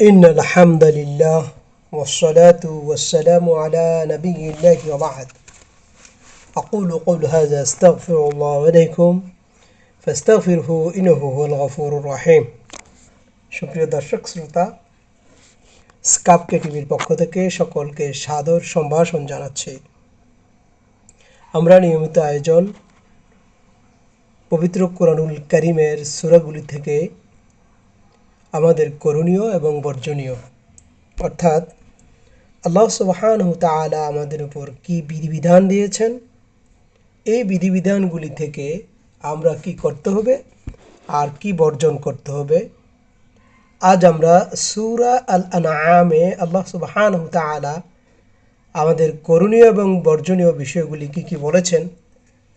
إن الحمد لله والصلاة والسلام على نبي الله وبعد أقول قول هذا أستغفر الله عليكم فاستغفره إنه هو الغفور الرحيم সুপ্রিয় দর্শক শ্রোতা স্কাপকে টিভির পক্ষ থেকে সকলকে সাদর সম্ভাষণ জানাচ্ছি আমরা নিয়মিত আয়োজন পবিত্র কোরআনুল করিমের সুরাগুলি থেকে আমাদের করণীয় এবং বর্জনীয়। অর্থাৎ আল্লাহ সুবাহান তালা আমাদের উপর কি বিধিবিধান দিয়েছেন? এই বিধিবিধানগুলি থেকে আমরা কি করতে হবে? আর কি বর্জন করতে হবে? আজ আমরা সুরা আল আনামে আল্লাহ সুবাহান তালা আমাদের করণীয় এবং বর্জনীয় বিষয়গুলি কি কি বলেছেন,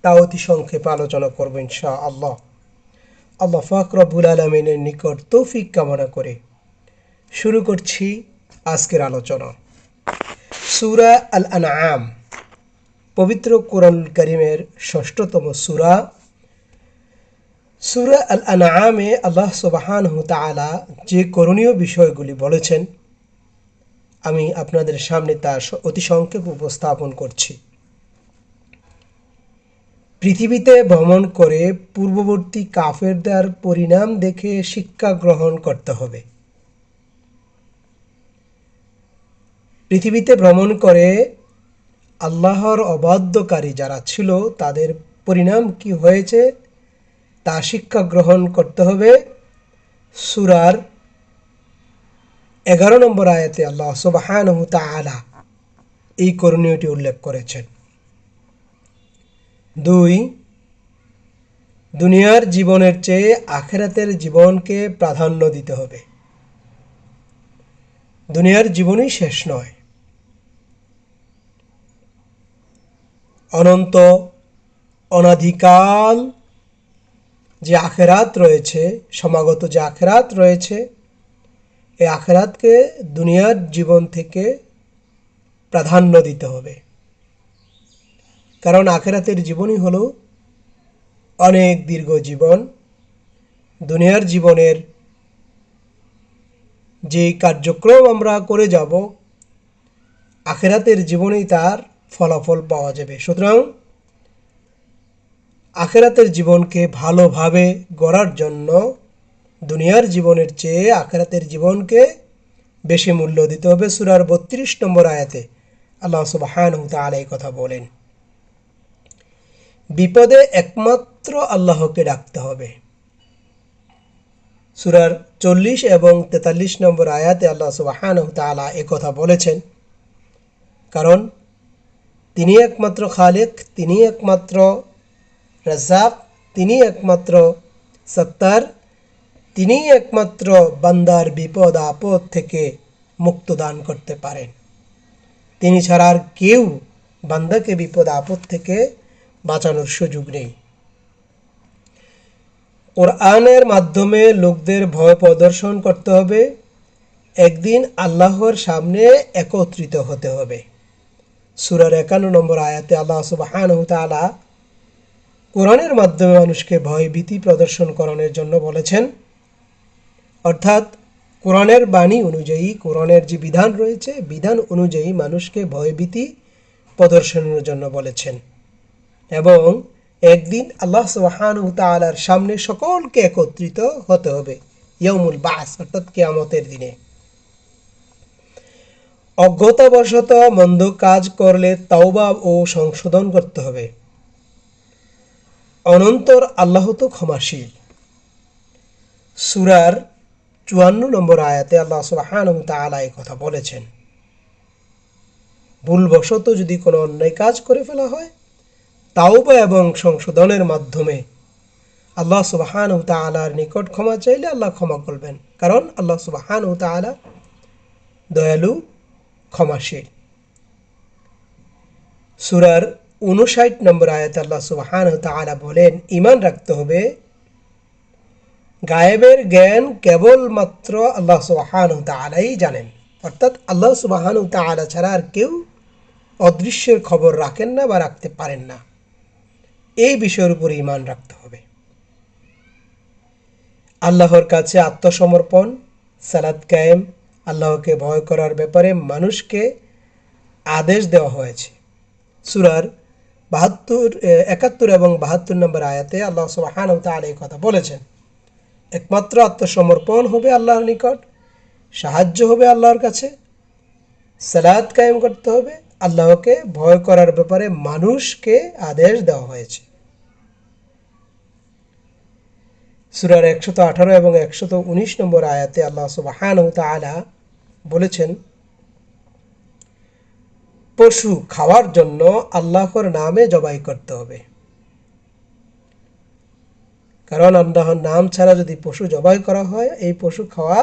তা অতি সংক্ষেপে আলোচনা করব ইনশা আল্লাহ আল্লাহ ফাকরবুল আলমিনের নিকট তৌফিক কামনা করে শুরু করছি আজকের আলোচনা। সুরা আল আনআম পবিত্র কোরআন করিমের ষষ্ঠতম সুরা। সুরা আল আনআমে আল্লাহ সুবাহান তালা যে করণীয় বিষয়গুলি বলেছেন, আমি আপনাদের সামনে তা অতি সংক্ষেপ উপস্থাপন করছি। পৃথিবীতে ভ্রমণ করে পূর্ববর্তী কাফেরদের পরিণাম দেখে শিক্ষা গ্রহণ করতে হবে। পৃথিবীতে ভ্রমণ করে আল্লাহর অবাধ্যকারী যারা ছিল, তাদের পরিণাম কি হয়েছে? তা শিক্ষা গ্রহণ করতে হবে। সুরার এগারো নম্বর আয়াতে আল্লাহ সুবাহান তালা এই করণীয়টি উল্লেখ করেছেন। দুই, দুনিয়ার জীবনের চেয়ে আখেরাতের জীবনকে প্রাধান্য দিতে হবে। দুনিয়ার জীবনই শেষ নয়। অনন্ত, অনাধিকাল যে আখেরাত রয়েছে, সমাগত যে আখেরাত রয়েছে এই আখেরাতকে দুনিয়ার জীবন থেকে প্রাধান্য দিতে হবে। কারণ আখেরাতের জীবনই হলো অনেক দীর্ঘ জীবন। দুনিয়ার জীবনের যে কার্যক্রম আমরা করে যাব, আখেরাতের জীবনেই তার ফলাফল পাওয়া যাবে। সুতরাং আখেরাতের জীবনকে ভালোভাবে গড়ার জন্য দুনিয়ার জীবনের চেয়ে আখেরাতের জীবনকে বেশি মূল্য দিতে হবে। সুরার বত্রিশ নম্বর আয়াতে আল্লাহ সুবাহান তালাই কথা বলেন। বিপদে একমাত্র আল্লাহকে ডাকতে হবে। সুরার চল্লিশ এবং তেতাল্লিশ নম্বর আয়াতে আল্লাহ সুবাহান তালা কথা বলেছেন, কারণ তিনি একমাত্র খালেক, তিনি একমাত্র রাজাক তিনি একমাত্র সত্তার, তিনি একমাত্র বান্দার বিপদ আপদ থেকে মুক্ত দান করতে পারেন। তিনি ছাড়া আর কেউ বান্দাকে বিপদ আপদ থেকে বাঁচানোর সুযোগ নেই। কোরআনের মাধ্যমে লোকদের ভয় প্রদর্শন করতে হবে। একদিন আল্লাহর সামনে একত্রিত হতে হবে। সুরার একান্ন নম্বর আয়াতে আল্লাহ সুবাহান কোরআনের মাধ্যমে মানুষকে ভয় ভীতি প্রদর্শন করানোর জন্য বলেছেন। অর্থাৎ কোরআনের বাণী অনুযায়ী, কোরআনের যে বিধান রয়েছে, বিধান অনুযায়ী মানুষকে ভয়ভীতি প্রদর্শনের জন্য বলেছেন। এবং একদিন আল্লাহ সুবাহান তালার সামনে সকলকে একত্রিত হতে হবে ইয়মুল বাস, অর্থাৎ কেয়ামতের দিনে। অজ্ঞতাবশত মন্দ কাজ করলে তাওবা ও সংশোধন করতে হবে। অনন্তর আল্লাহ তো ক্ষমাশীল। সুরার চুয়ান্ন নম্বর আয়াতে আল্লাহ সুবাহান তালা এই কথা বলেছেন, ভুলবশত যদি কোনো অন্যায় কাজ করে ফেলা হয় তাওবা এবং সংশোধনের মাধ্যমে আল্লাহ সুবাহান তালার নিকট ক্ষমা চাইলে আল্লাহ ক্ষমা করবেন। কারণ আল্লাহ সুবাহান তালা দয়ালু, ক্ষমাশীল। সুরার উনষাট নম্বর আয়াত আল্লাহ সুবাহান তালা বলেন ইমান রাখতে হবে। গায়েবের জ্ঞান কেবলমাত্র আল্লাহ সুবাহান তালাই জানেন। অর্থাৎ আল্লাহ সুবাহান তালা ছাড়া আর কেউ অদৃশ্যের খবর রাখেন না বা রাখতে পারেন না। এই বিষয়ের উপর ইমান রাখতে হবে। আল্লাহর কাছে আত্মসমর্পণ সালাদ কায়েম, আল্লাহকে ভয় করার ব্যাপারে মানুষকে আদেশ দেওয়া হয়েছে। সুরার বাহাত্তর একাত্তর এবং বাহাত্তর নম্বর আয়াতে আল্লাহ সুবাহান তাআলা এই কথা বলেছেন। একমাত্র আত্মসমর্পণ হবে আল্লাহর নিকট, সাহায্য হবে আল্লাহর কাছে সালাদ কায়েম করতে হবে, আল্লাহকে ভয় করার ব্যাপারে মানুষকে আদেশ দেওয়া হয়েছে। সুরার একশত আঠারো এবং একশত উনিশ নম্বর আয়াতে আল্লাহ সুবাহান তাআলা বলেছেন, পশু খাওয়ার জন্য আল্লাহর নামে জবাই করতে হবে। কারণ আল্লাহর নাম ছাড়া যদি পশু জবাই করা হয়, এই পশু খাওয়া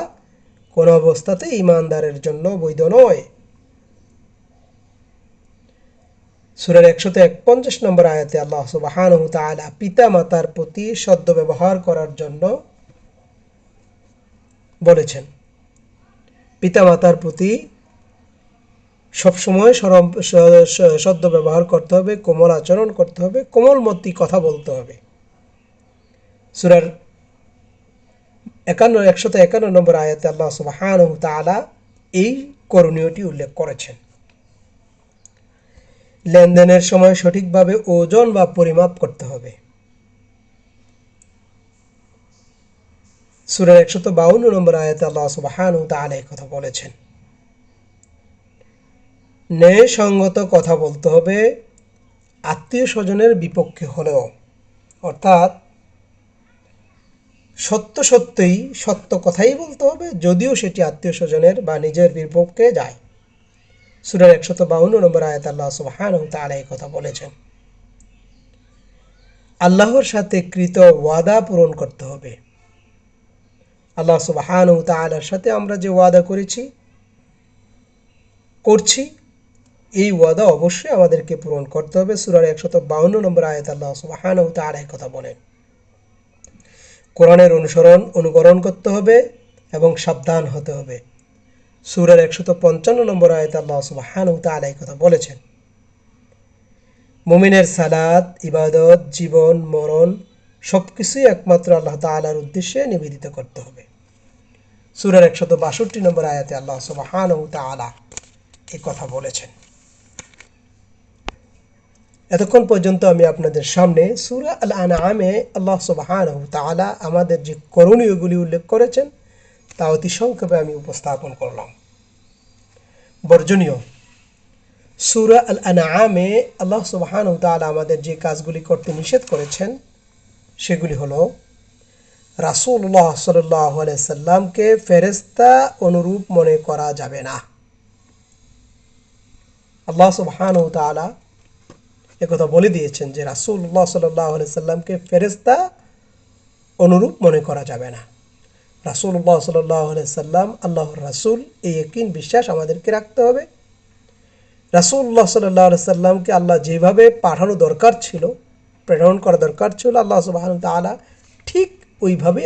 কোনো অবস্থাতে ইমানদারের জন্য বৈধ নয়। সুরের একশত একপঞ্চাশ নম্বর আয়াতে আল্লাহ সুবাহান তালা পিতা মাতার প্রতি সদ্য ব্যবহার করার জন্য বলেছেন পিতা মাতার প্রতি সবসময় সরম সদ্য ব্যবহার করতে হবে, কোমল আচরণ করতে হবে, কোমলমতি কথা বলতে হবে। সুরার একান্ন, একশত একান্ন নম্বর আয়াতে আল্লাহ সুবাহান তালা এই করণীয়টি উল্লেখ করেছেন। লেনদেনের সময় সঠিকভাবে ওজন বা পরিমাপ করতে হবে। সুরের একশত বাউন্ন নম্বর আয়াতে আল্লাহ সুবাহান তালা কথা বলেছেন। ন্যায়সঙ্গত কথা বলতে হবে আত্মীয় স্বজনের বিপক্ষে হলেও। অর্থাৎ সত্য সত্যই সত্য কথাই বলতে হবে, যদিও সেটি আত্মীয় স্বজনের বা নিজের বিপক্ষে যায়। সুরের একশত বাউন্ন নম্বর আয়াত আল্লাহ সুবাহান তালা এই কথা বলেছেন। আল্লাহর সাথে কৃত ওয়াদা পূরণ করতে হবে। আল্লাহ সুবাহান তালার সাথে আমরা যে ওয়াদা করেছি, করছি, এই ওয়াদা অবশ্যই আমাদেরকে পূরণ করতে হবে। সুরার একশত বাউন্ন নম্বর আয়াত আল্লাহ সুবাহান তালা এই কথা বলেন। কোরআনের অনুসরণ, অনুকরণ করতে হবে এবং সাবধান হতে হবে। সুরের একশত পঞ্চান্ন নম্বর আয়ত আল্লাহ সুবাহান তালা কথা বলেছেন। মুমিনের সালাদ ইবাদত, জীবন, মরণ সব কিছুই একমাত্র আল্লাহ তালার উদ্দেশ্যে নিবেদিত করতে হবে। সুরের একশত বাষট্টি নম্বর আয়াতে আল্লাহ সুবাহান তালা এই কথা বলেছেন। এতক্ষণ পর্যন্ত আমি আপনাদের সামনে সুরা আল আনামে আল্লাহ সুবাহান তালা আমাদের যে করণীয়গুলি উল্লেখ করেছেন তা অতি সংক্ষেপে আমি উপস্থাপন করলাম। বর্জনীয়, সুরা আল আনামে আল্লাহ সুবাহান আমাদের যে কাজগুলি করতে নিষেধ করেছেন, সেগুলি হলো রাসুল্লাহ সাল্লাহ সাল্লামকে ফেরেস্তা অনুরূপ মনে করা যাবে না। আল্লাহ সুবাহান তালা একথা বলে দিয়েছেন যে রাসুল্লাহ সাল্লাহ সাল্লামকে ফেরেস্তা অনুরূপ মনে করা যাবে না। রাসুল্লাহ সাল্লাহ সাল্লাম, আল্লাহর রাসুল, এই একিন বিশ্বাস আমাদেরকে রাখতে হবে। রাসুল্লাহ সাল্লাহ সাল্লামকে আল্লাহ যেভাবে পাঠানো দরকার ছিল, প্রেরণ করা দরকার ছিল, আল্লাহ সুবাহ তালা ঠিক ওইভাবেই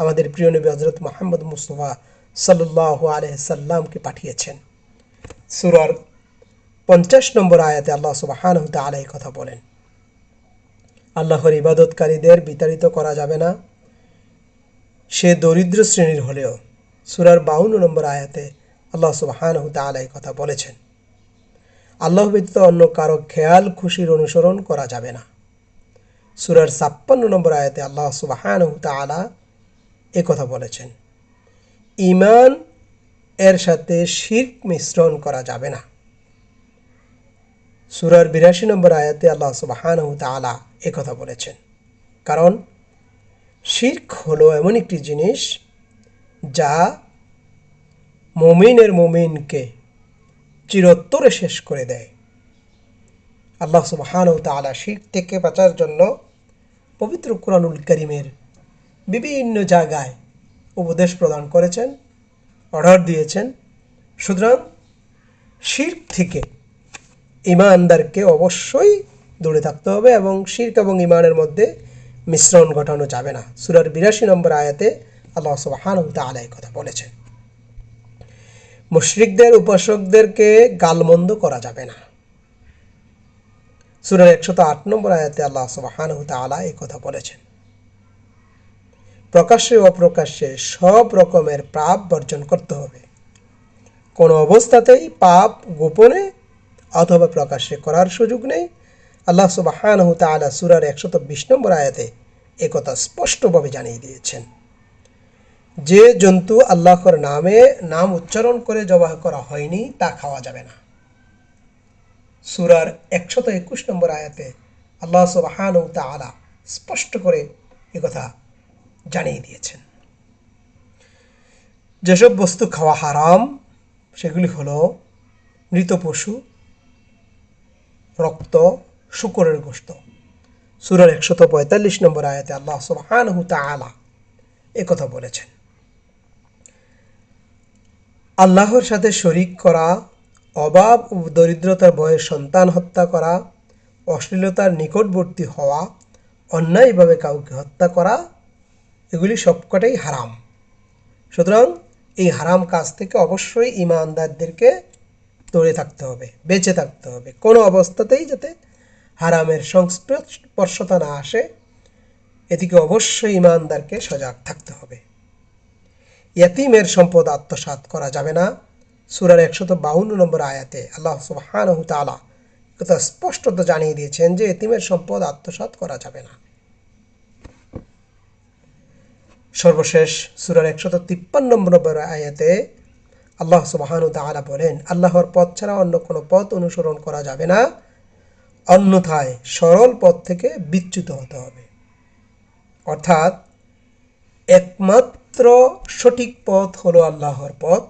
আমাদের প্রিয় নবী হজরত মোহাম্মদ মুস্তফা সাল্লাহ আলহ সাল্লামকে পাঠিয়েছেন। সুরার পঞ্চাশ নম্বর আয়াতে আল্লাহ সুবাহান তালা কথা বলেন, আল্লাহর ইবাদতকারীদের বিতাড়িত করা যাবে না সে দরিদ্র শ্রেণির হলেও সুরার বাউন্ন নম্বর আয়াতে আল্লাহ সুবাহান তালা এই কথা বলেছেন, আল্লাহ ব্যতীত অন্য কারও খেয়াল খুশির অনুসরণ করা যাবে না। সুরার ছাপ্পান্ন নম্বর আয়াতে আল্লাহ সুবাহান তালা এ কথা বলেছেন ইমান এর সাথে শির্ক মিশ্রণ করা যাবে না। সুরার বিরাশি নম্বর আয়াতে আল্লাহ সুবাহান তালা এ কথা বলেছেন, কারণ শির্ক হলো এমন একটি জিনিস যা মমিনের মমিনকে চিরোত্তরে শেষ করে দেয়। আল্লাহ সুবাহান তালা শির্ক থেকে বাঁচার জন্য পবিত্র কোরআনুল করিমের বিভিন্ন জায়গায় উপদেশ প্রদান করেছেন, অর্ডার দিয়েছেন। সুতরাং শির্ক থেকে ইমানদারকে অবশ্যই দূরে থাকতে হবে এবং শির্ক এবং ইমানের মধ্যে মিশ্রণ ঘটানো যাবে না। সুরার বিরাশি নম্বর আয়াতে আল্লাহ সুবাহান তালাই কথা বলেছেন মুশরিকদের, উপাসকদেরকে গালমন্দ করা যাবে না। সুরার একশত আট নম্বর আয়াতে আল্লাহ সুবাহান তালা এই কথা বলেছেন। প্রকাশ্যে অপ্রকাশ্যে সব রকমের পাপ বর্জন করতে হবে। কোনো অবস্থাতেই পাপ গোপনে অথবা প্রকাশ্যে করার সুযোগ নেই। আল্লাহ সুবাহানহু তাআলা সুরার একশত বিশ নম্বর আয়াতে একথা স্পষ্টভাবে জানিয়ে দিয়েছেন। যে জন্তু আল্লাহর নামে নাম উচ্চারণ করে জবাহ করা হয়নি, তা খাওয়া যাবে না। সুরার একশত একুশ নম্বর আয়াতে আল্লাহ সুবাহানহু তাআলা স্পষ্ট করে একথা জানিয়ে দিয়েছেন। যেসব বস্তু খাওয়া হারাম, সেগুলি হলো মৃত পশু, রক্ত শুকরের গোস্ত সুরার একশত পঁয়তাল্লিশ নম্বর আয়াতে আল্লাহ সুবহানাহু তাআলা এ কথা বলেছেন। আল্লাহর সাথে শরিক করা অভাব ও দরিদ্রতার ভয়ে সন্তান হত্যা করা, অশ্লীলতার নিকটবর্তী হওয়া, অন্যায়ভাবে কাউকে হত্যা করা, এগুলি সবকটাই হারাম। সুতরাং এই হারাম কাজ থেকে অবশ্যই ইমানদারদেরকে দূরে থাকতে হবে, বেঁচে থাকতে হবে। কোনো অবস্থাতেই যাতে হারামের সংস্পর্শতা না আসে, এদিকে অবশ্যই ইমানদারকে সজাগ থাকতে হবে। ইয়াতিমের সম্পদ আত্মসাৎ করা যাবে না। সুরার একশত বাউন্ন নম্বর আয়াতে আল্লাহ সুবহানাহু তাআলা কথা স্পষ্টত জানিয়ে দিয়েছেন যে এতিমের সম্পদ আত্মসাৎ করা যাবে না। সর্বশেষ সুরার একশত তিপ্পান্ন নম্বর আয়াতে আল্লাহ সুবাহানু তাআলা বলেন, আল্লাহর পথ ছাড়া অন্য কোনো পথ অনুসরণ করা যাবে না। অন্যথায় সরল পথ থেকে বিচ্যুত হতে হবে। অর্থাৎ, একমাত্র সঠিক পথ হলো আল্লাহর পথ।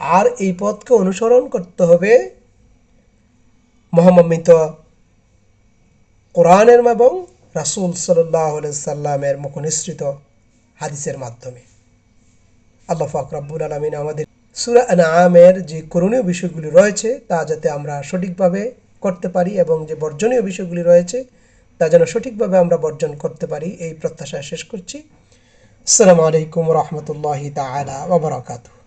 আর এই পথকে অনুসরণ করতে হবে মহামিত কোরআনের এবং রাসুল সাল্লাহ সাল্লামের মুখনিসৃত হাদিসের মাধ্যমে। আল্লাহ ফাকরাবুল আলমিন আমাদের সুরা আমের যে করণীয় বিষয়গুলি রয়েছে, তা যাতে আমরা সঠিকভাবে করতে পারি এবং যে বর্জনীয় বিষয়গুলি রয়েছে, তা যেন সঠিকভাবে আমরা বর্জন করতে পারি, এই প্রত্যাশা শেষ করছি। আসসালামু আলাইকুম রহমতুল্লাহি তালা ওবরাকাতু